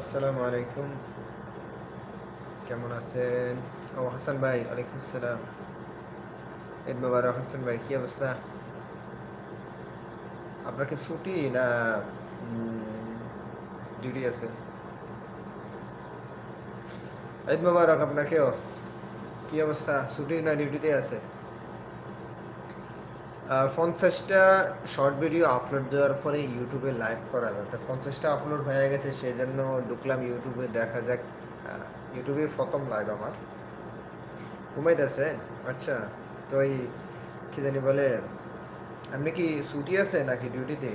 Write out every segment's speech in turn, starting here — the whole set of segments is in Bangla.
আসসালামু আলাইকুম। কেমন আছেন? ও, হাসান ভাই ওয়ালাইকুম আসসালাম। ঈদ হাসান ভাই, কি অবস্থা? আপনার কি ছুটি না ডিউটি আছে? ঈদ আপনাকেও। কি অবস্থা? ছুটি না ডিউটিতে আছে? পঞ্চাশটা শর্ট ভিডিও আপলোড দেওয়ার পরে ইউটিউবে লাইভ করা যায় তো পঞ্চাশটা আপলোড হয়ে গেছে সেই জন্য ঢুকলাম ইউটিউবে দেখা যাক। ইউটিউবে প্রথম লাইভ আমার। ঘুমাইতেছেন আচ্ছা তো এই কি জানি বলে আপনি কি ছুটি আছে নাকি ডিউটিতে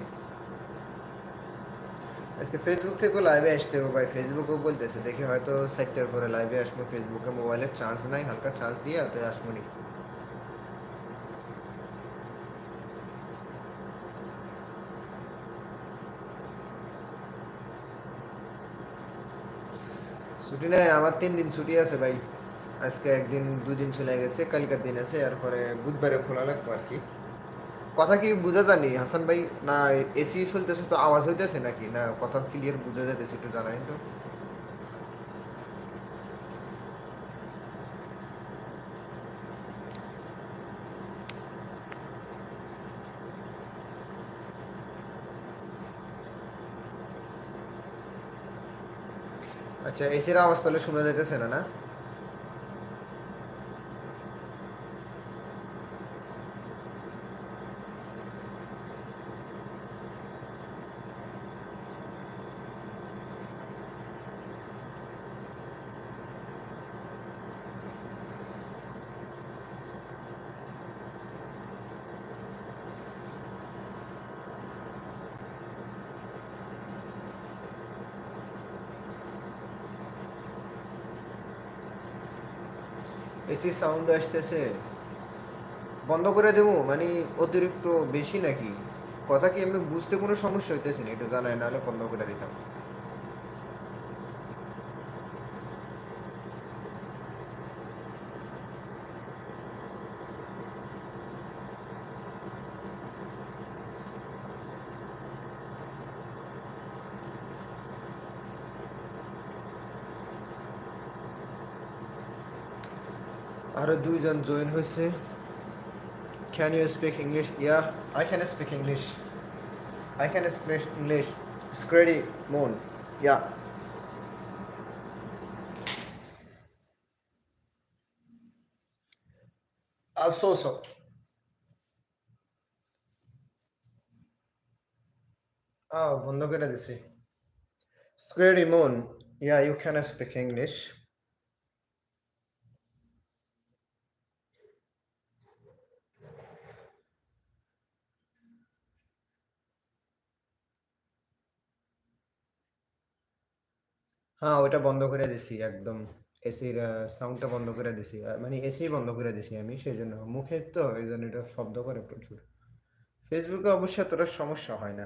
আজকে ফেসবুক থেকেও লাইভে আসতে হবে ভাই। ফেসবুকেও বলতেছে, দেখি হয়তো সেক্টর পরে লাইভে আসব। ফেসবুকে মোবাইলের চার্জ নাই, হালকা চার্জ দিয়ে তো আসব নি। ছুটি নাই, আমার তিন দিন ছুটি আছে ভাই। আজকে একদিন, দুদিন চলে গেছে, কালকার দিন আছে, এরপরে বুধবারে খোলা লাগবো আর কি। কথা কি বুঝা জানি হাসান ভাই, না, এসি চলতেছে তো, আওয়াজ হইতেছে নাকি? না, কথা ক্লিয়ার বুঝা যাইতেছে, একটু জানাই তো। আচ্ছা এসির আওয়াজ তাহলে শোনা যাইতেছে না না? এসির সাউন্ড আসতেছে। বন্ধ করে দেবো? মানে অতিরিক্ত বেশি নাকি? কথা কি এমনি বুঝতে কোনো সমস্যা হইতেছে না? এটা জানায় নাহলে বন্ধ করে দিতাম। আরো দুইজন জয়েন হয়েছে can you speak English yeah I can speak English I can speak English স্ক্রেডি মুন ইয়া Also, so. Oh, বন্ধ করে দিছি স্ক্রেডি moon yeah you can speak English হ্যাঁ ওটা বন্ধ করে দিছি একদম এসির সাউন্ডটা বন্ধ করে দিছি মানে এসি বন্ধ করে দিছি আমি সেই জন্য মুখে তো এই জন্য এটা শব্দ করে প্রচুর ফেসবুকে অবশ্য এতটা সমস্যা হয় না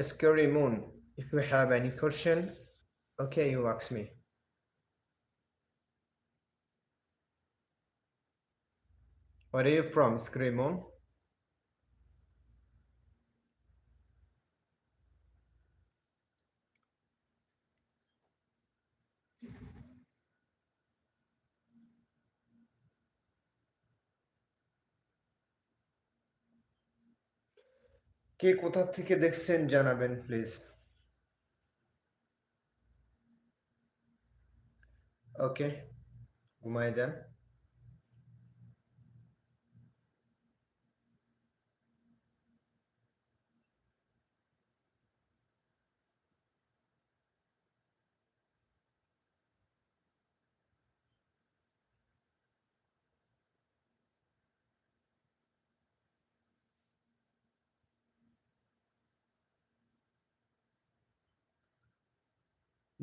a scary moon. If you have any question, okay, you ask me. Where are you from, Scary Moon? কে কোথা থেকে দেখছেন জানাবেন প্লিজ ওকে ঘুমায় যান।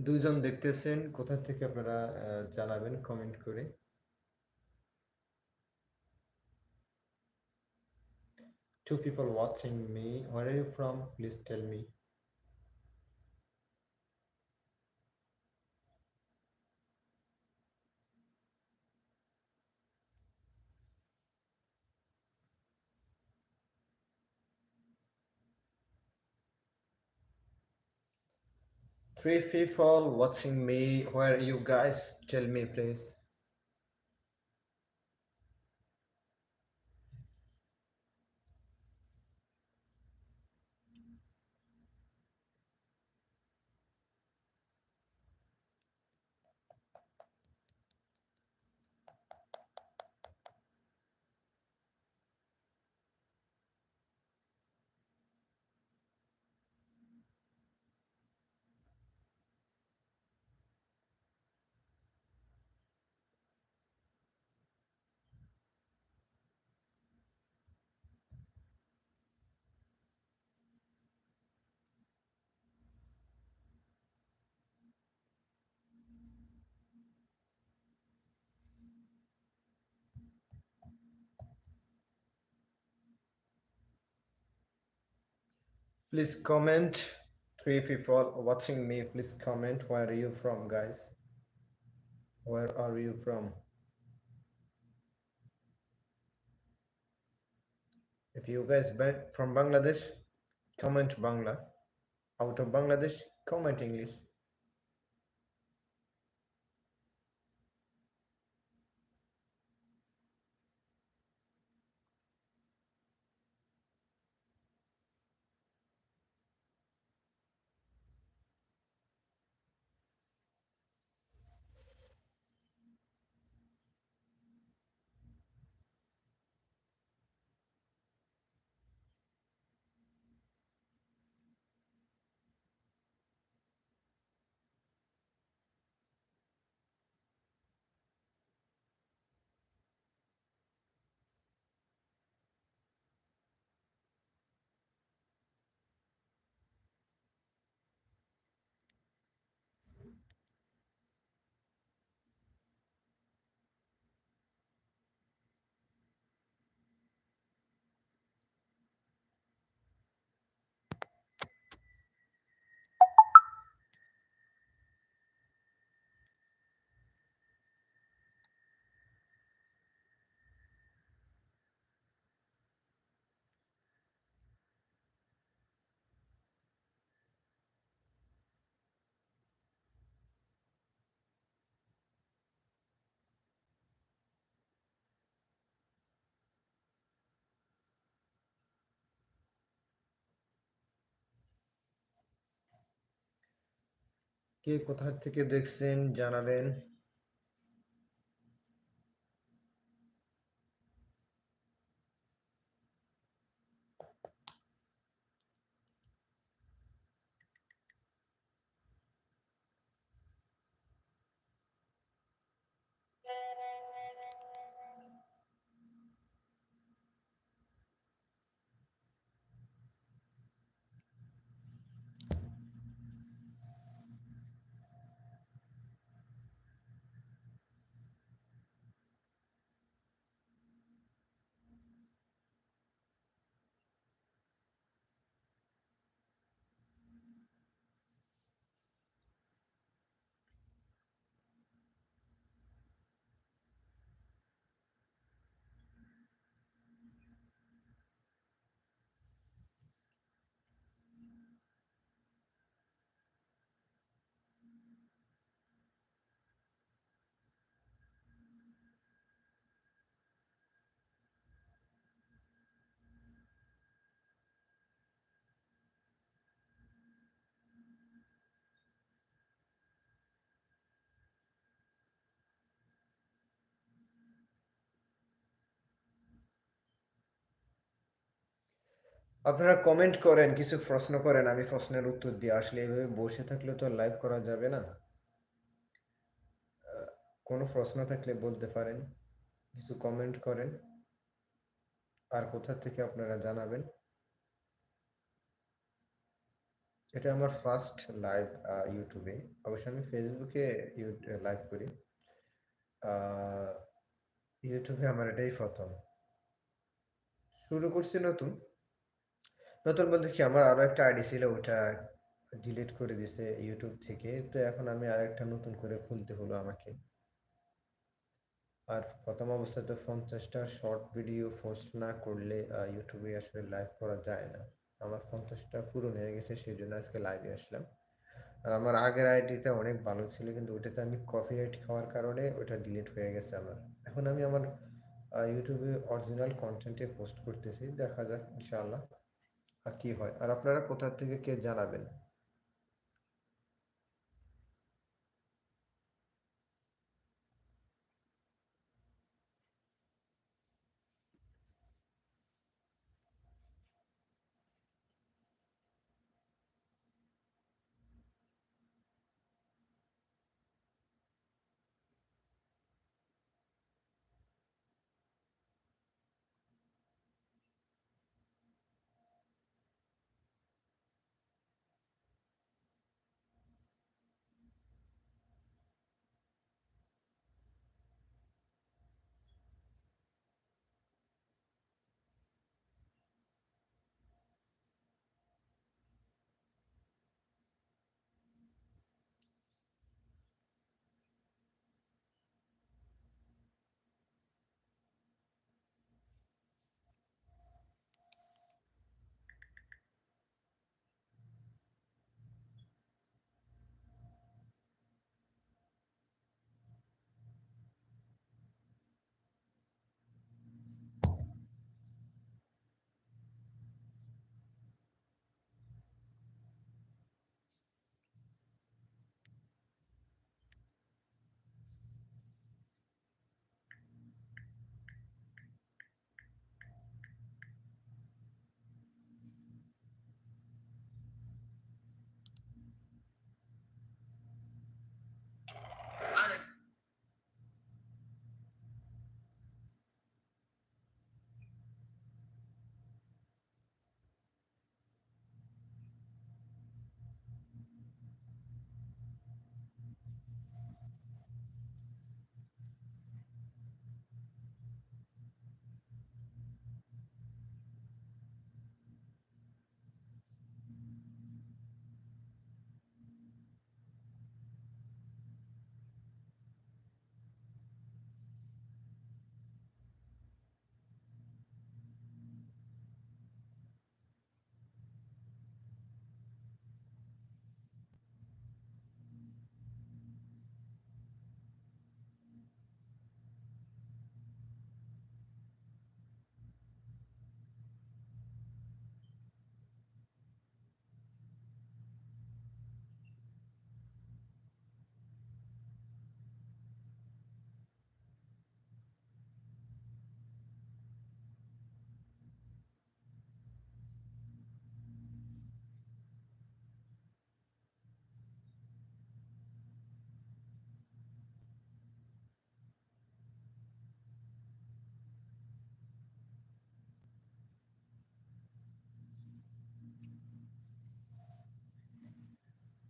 দুইজন দেখতেছেন, কোথা থেকে আপনারা জানাবেন কমেন্ট করে? Two people watching me where you from please tell me Three people watching me. Where you guys? Tell me, please. Please comment. Three people watching me. Please comment. Where are you from, guys? Where are you from? If you guys from Bangladesh, comment Bangla. Out of Bangladesh, comment English. কে কোথা থেকে দেখছেন জানাবেন। আপনারা কমেন্ট করেন, কিছু প্রশ্ন করেন, আমি প্রশ্নের উত্তর দিই। আসলে এভাবে বসে থাকলে তো লাইভ করা যাবে না। কোনো প্রশ্ন থাকলে বলতে পারেন, কিছু কমেন্ট করেন। আর কোথা থেকে আপনারা জানাবেন? এটা আমার ফার্স্ট লাইভ ইউটিউবে অবশ্য আমি ফেসবুকে লাইভ করি। ইউটিউবে আমার এটাই প্রথম। শুরু করছি নতুন। নতুন বলতে কি, আমার আরও একটা আইডি ছিল, ওটা ডিলিট করে দিছে ইউটিউব থেকে। তো এখন আমি আরেকটা নতুন করে খুলতে হলো আমাকে। আর প্রথম অবস্থায় তো পঞ্চাশটা শর্ট ভিডিও পোস্ট না করলে ইউটিউবে আসলে লাইভ করা যায় না। আমার পঞ্চাশটা পূরণ হয়ে গেছে, সেই জন্য আজকে লাইভে আসলাম। আর আমার আগের আইডিটা অনেক ভালো ছিল, কিন্তু ওইটাতে আমি কপিরাইট খাওয়ার কারণে ওটা ডিলিট হয়ে গেছে আমার। এখন আমি আমার ইউটিউবে অরিজিনাল কন্টেন্টে পোস্ট করতেছি, দেখা যাক, ইনশাআল্লাহ। আর কি হয়? আর আপনারা কোথা থেকে কে জানাবেন?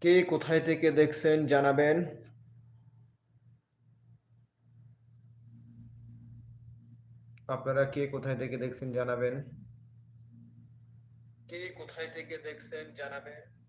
কে কোথায় থেকে দেখছেন জানাবেন। আপনারা কে কোথায় থেকে দেখছেন জানাবেন। কে কোথায় থেকে দেখছেন জানাবেন।